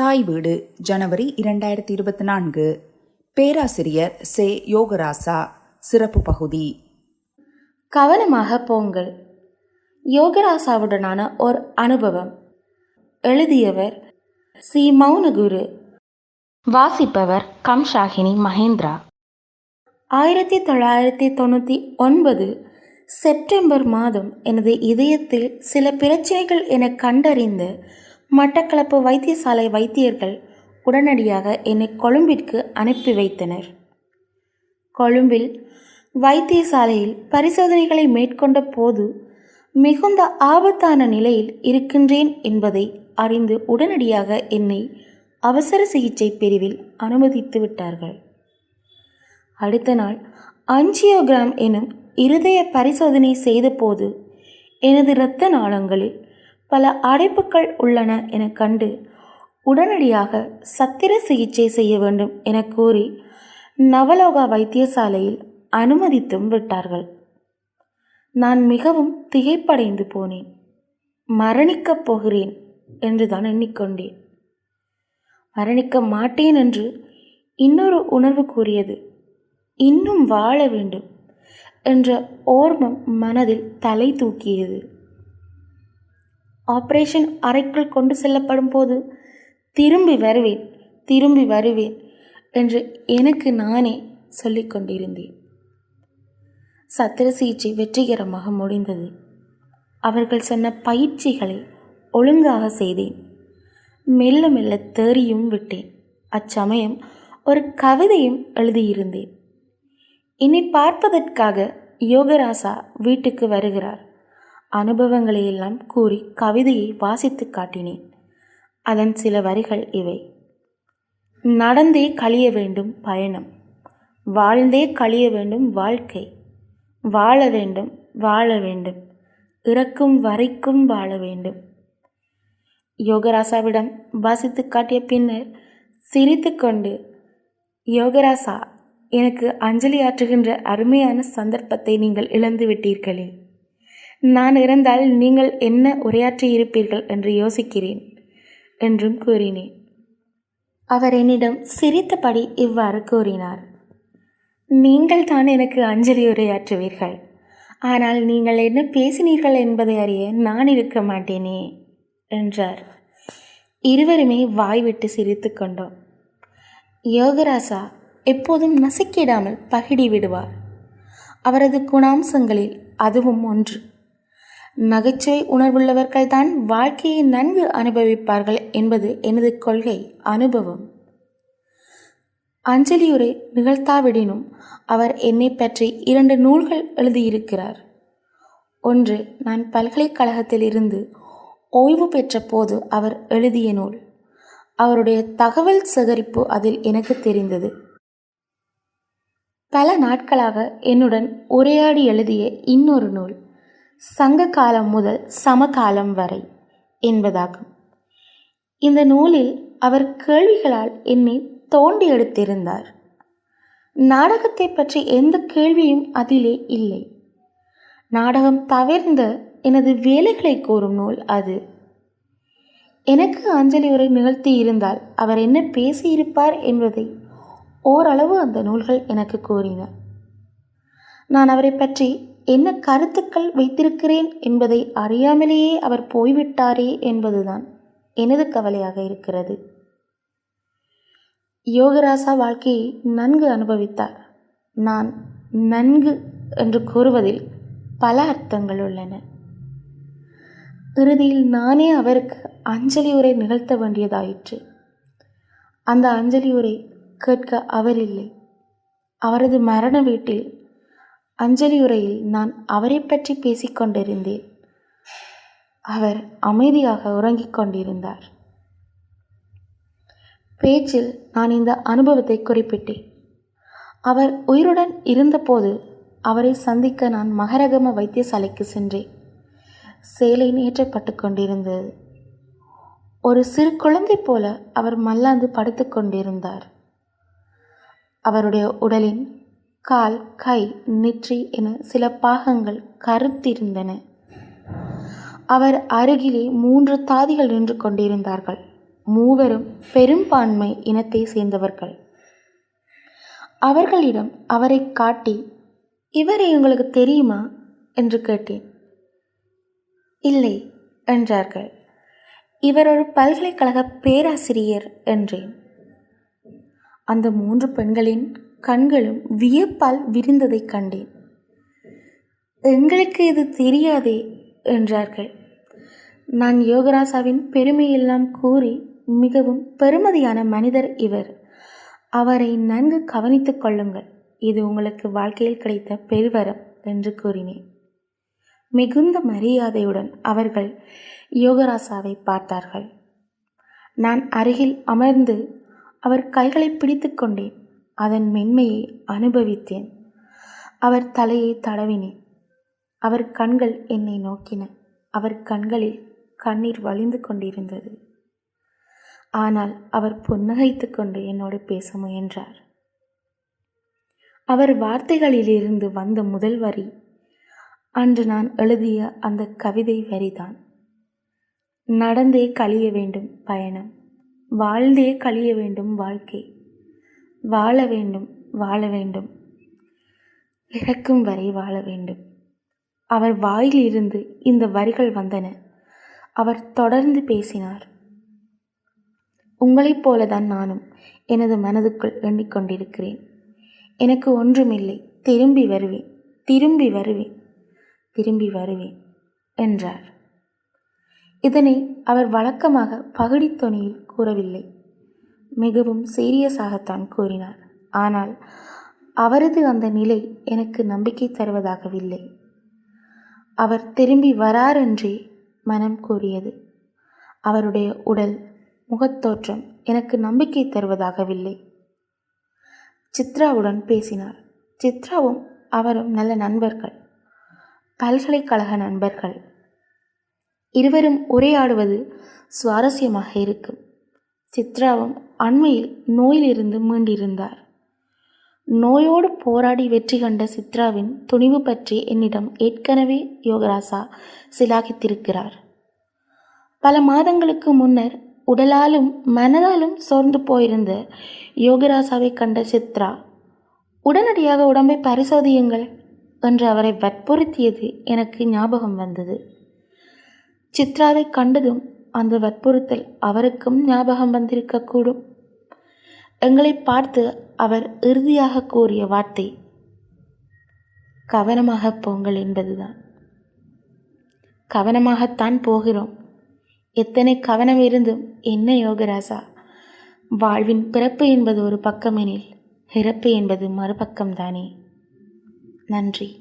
தாய் வீடு ஜனவரி இரண்டாயிரத்தி இருபத்தி நான்கு பேராசிரியர் சே. யோகராசா சிறப்பு பகுதி. கவனமாக போங்கள். யோகராசாவுடனான ஒரு அனுபவம். எழுதியவர் சி. மௌனகுரு. வாசிப்பவர் கம்ஷாகினி மகேந்திரா. ஆயிரத்தி தொள்ளாயிரத்தி தொண்ணூற்றி ஒன்பது செப்டம்பர் மாதம் எனது இதயத்தில் சில பிரச்சனைகள் என கண்டறிந்த மட்டக்களப்பு வைத்தியசாலை வைத்தியர்கள் உடனடியாக என்னை கொழும்பிற்கு அனுப்பி வைத்தனர். கொழும்பில் வைத்தியசாலையில் பரிசோதனைகளை மேற்கொண்ட போது மிகுந்த ஆபத்தான நிலையில் இருக்கின்றேன் என்பதை அறிந்து உடனடியாக என்னை அவசர சிகிச்சை பிரிவில் அனுமதித்து விட்டார்கள். அடுத்த நாள் அஞ்சியோகிராம் எனும் இருதய பரிசோதனை செய்தபோது எனது இரத்த நாளங்களில் பல அடைப்புகள் உள்ளன என கண்டு உடனடியாக சத்திர சிகிச்சை செய்ய வேண்டும் என கூறி நவலோகா வைத்தியசாலையில் அனுமதித்தும் விட்டார்கள். நான் மிகவும் திகைப்படைந்து போனேன். மரணிக்கப் போகிறேன் என்று தான் எண்ணிக்கொண்டேன். மரணிக்க மாட்டேன் என்று இன்னொரு உணர்வு கூறியது. இன்னும் வாழ வேண்டும் என்ற ஓர்மம் மனதில் தலை தூக்கியது. ஆப்ரேஷன் அறைக்குள் கொண்டு செல்லப்படும் போது திரும்பி வருவேன் திரும்பி வருவேன் என்று எனக்கு நானே சொல்லிக் கொண்டிருந்தேன். சத்திர சிகிச்சை வெற்றிகரமாக முடிந்தது. அவர்கள் சொன்ன பயிற்சிகளை ஒழுங்காக செய்தேன். மெல்ல மெல்ல தேறியும் விட்டேன். அச்சமயம் ஒரு கவிதையும் எழுதியிருந்தேன். என்னை பார்ப்பதற்காக யோகராசா வீட்டுக்கு வருகிறார். அனுபவங்களை எல்லாம் கூறி கவிதையை வாசித்து காட்டினேன். அதன் சில வரிகள் இவை. நடந்தே கழிய வேண்டும் பயணம். வாழ்ந்தே கழிய வேண்டும் வாழ்க்கை. வாழ வேண்டும் வாழ வேண்டும். இறக்கும் வரைக்கும் வாழ வேண்டும். யோகராசாவிடம் வாசித்து காட்டிய பின்னர் சிரித்துக்கொண்டு யோகராசா எனக்கு அஞ்சலி ஆற்றுகின்ற அருமையான சந்தர்ப்பத்தை நீங்கள் இழந்து விட்டீர்களே நான் இறந்தால் நீங்கள் என்ன உரையாற்றியிருப்பீர்கள் என்று யோசிக்கிறேன் என்றும் கூறினேன். அவர் என்னிடம் சிரித்தபடி இவ்வாறு கூறினார் நீங்கள் தான் எனக்கு அஞ்சலி உரையாற்றுவீர்கள். ஆனால் நீங்கள் என்ன பேசினீர்கள் என்பதை அறிய நான் இருக்க மாட்டேனே என்றார். இருவருமே வாய்விட்டு சிரித்து கொண்டோம். யோகராசா எப்போதும் நசுக்கிடாமல் பகிடி விடுவார். அவரது குணாம்சங்களில் அதுவும் ஒன்று. நகைச்சுவை உணர்வுள்ளவர்கள்தான் வாழ்க்கையை நன்கு அனுபவிப்பார்கள் என்பது எனது கொள்கை அனுபவம். அஞ்சலியுரை நிகழ்த்தாவிடனும் அவர் என்னை பற்றி இரண்டு நூல்கள் எழுதியிருக்கிறார். ஒன்று நான் பல்கலைக்கழகத்தில் இருந்து ஓய்வு பெற்ற போது அவர் எழுதிய நூல். அவருடைய தகவல் சேகரிப்பு அதில் எனக்கு தெரிந்தது. பல நாட்களாக என்னுடன் உரையாடி எழுதிய இன்னொரு நூல். சங்க காலம் முதல் சமகாலம் வரை என்பதாகும். இந்த நூலில் அவர் கேள்விகளால் என்னை தோண்டி எடுத்திருந்தார். நாடகத்தை பற்றி எந்த கேள்வியும் அதிலே இல்லை. நாடகம் தவிர்ந்த எனது வேலைகளை கூறும் நூல் அது. எனக்கு அஞ்சலி உரை நிகழ்த்தி இருந்தால் அவர் என்ன பேசியிருப்பார் என்பதை ஓரளவு அந்த நூல்கள் எனக்கு கூறின. நான் அவரை பற்றி என்ன கருத்துக்கள் வைத்திருக்கிறேன் என்பதை அறியாமலேயே அவர் போய்விட்டாரே என்பதுதான் எனது கவலையாக இருக்கிறது. யோகராசா வாழ்க்கையை நன்கு அனுபவித்தார். நான் நன்கு என்று கூறுவதில் பல அர்த்தங்கள் உள்ளன. இறுதியில் நானே அவருக்கு அஞ்சலி உரை நிகழ்த்த வேண்டியதாயிற்று. அந்த அஞ்சலி உரை கேட்க அவர் இல்லை. அவரது மரண வீட்டில் அஞ்சலி உரையில் நான் அவரை பற்றி பேசிக்கொண்டிருந்தேன் அவர் அமைதியாக உறங்கிக் கொண்டிருந்தார். பேச்சில் நான் இந்த அனுபவத்தை குறிப்பிட்டேன். அவர் உயிருடன் இருந்தபோது அவரை சந்திக்க நான் மகரகம வைத்தியசாலைக்கு சென்றேன். சேலை நேற்றப்பட்டு கொண்டிருந்தது. ஒரு சிறு குழந்தை போல அவர் மல்லாந்து படுத்து கொண்டிருந்தார். அவருடைய உடலின் கால் கை நெற்றி என சில பாகங்கள் கருத்திருந்தன. அவர் அருகிலே மூன்று தாதிகள் நின்று கொண்டிருந்தார்கள். மூவரும் பெரும்பான்மை இனத்தை சேர்ந்தவர்கள். அவர்களிடம் அவரை காட்டி இவரை உங்களுக்கு தெரியுமா? என்று கேட்டேன். இல்லை என்றார்கள். இவர் ஒரு பல்கலைக்கழக பேராசிரியர் என்றேன். அந்த மூன்று பெண்களின் கண்களும் வியப்பால் விரிந்ததைக் கண்டேன். எங்களுக்கு இது தெரியாதே என்றார்கள். நான் யோகராசாவின் பெருமையெல்லாம் கூறி மிகவும் பெருமதியான மனிதர் இவர். அவரை நன்கு கவனித்துக் கொள்ளுங்கள். இது உங்களுக்கு வாழ்க்கையில் கிடைத்த பெருவரம் என்று கூறினேன். மிகுந்த மரியாதையுடன் அவர்கள் யோகராசாவை பார்த்தார்கள். நான் அருகில் அமர்ந்து அவர் கைகளை பிடித்து கொண்டேன். அதன் மென்மையை அனுபவித்தேன். அவர் தலையை தடவினேன். அவர் கண்கள் என்னை நோக்கின. அவர் கண்களில் கண்ணீர் வழிந்து கொண்டிருந்தது. ஆனால் அவர் புன்னகைத்து கொண்டு என்னோடு பேச முயன்றார். அவர் வார்த்தைகளிலிருந்து வந்த முதல் வரி அன்று நான் எழுதிய அந்த கவிதை வரிதான். நடந்தே கழிய வேண்டும் பயணம் வாழ்ந்தே கழிய வேண்டும் வாழ்க்கை வாழ வேண்டும் வாழ வேண்டும். இறக்கும் வரை வாழ வேண்டும். அவர் வாயிலிருந்து இந்த வரிகள் வந்தன. அவர் தொடர்ந்து பேசினார். உங்களைப் போலதான் நானும் எனது மனதுக்குள் எண்ணிக்கொண்டிருக்கிறேன். எனக்கு ஒன்றுமில்லை. திரும்பி வருவேன். திரும்பி வருவேன். திரும்பி வருவேன் என்றார். இதனை அவர் வழக்கமாக பகடித்தொனியில் கூறவில்லை. மிகவும் சீரியஸாகத்தான் கூறினார். ஆனால் அவரது அந்த நிலை எனக்கு நம்பிக்கை தருவதாகவில்லை. அவர் திரும்பி வராரென்றே மனம் கூறியது. அவருடைய உடல் முகத்தோற்றம் எனக்கு நம்பிக்கை தருவதாகவில்லை. சித்ராவுடன் பேசினார். சித்ராவும் அவரும் நல்ல நண்பர்கள். பல்கலைக்கழக நண்பர்கள். இருவரும் உரையாடுவது சுவாரஸ்யமாக இருக்கும். சித்ராவும் அண்மையில் நோயிலிருந்து மீண்டிருந்தார். நோயோடு போராடி வெற்றி கண்ட சித்ராவின் துணிவு பற்றி என்னிடம் ஏற்கனவே யோகராசா சிலாகித்திருக்கிறார். பல மாதங்களுக்கு முன்னர் உடலாலும் மனதாலும் சோர்ந்து போயிருந்த யோகராசாவை கண்ட சித்ரா உடனடியாக உடம்பை பரிசோதியுங்கள் என்று அவரை வற்புறுத்தியது எனக்கு ஞாபகம் வந்தது. சித்ராவை கண்டதும் அந்த வற்புறுத்தல் அவருக்கும் ஞாபகம் வந்திருக்கக்கூடும். எங்களை பார்த்து அவர் இறுதியாக கூறிய வார்த்தை கவனமாக போங்கள் என்பதுதான். கவனமாகத்தான் போகிறோம். எத்தனை கவனம் இருந்தும் என்ன யோகராசா? வாழ்வின் பிறப்பு என்பது ஒரு பக்கமெனில் இறப்பு என்பது மறுபக்கம்தானே? நன்றி.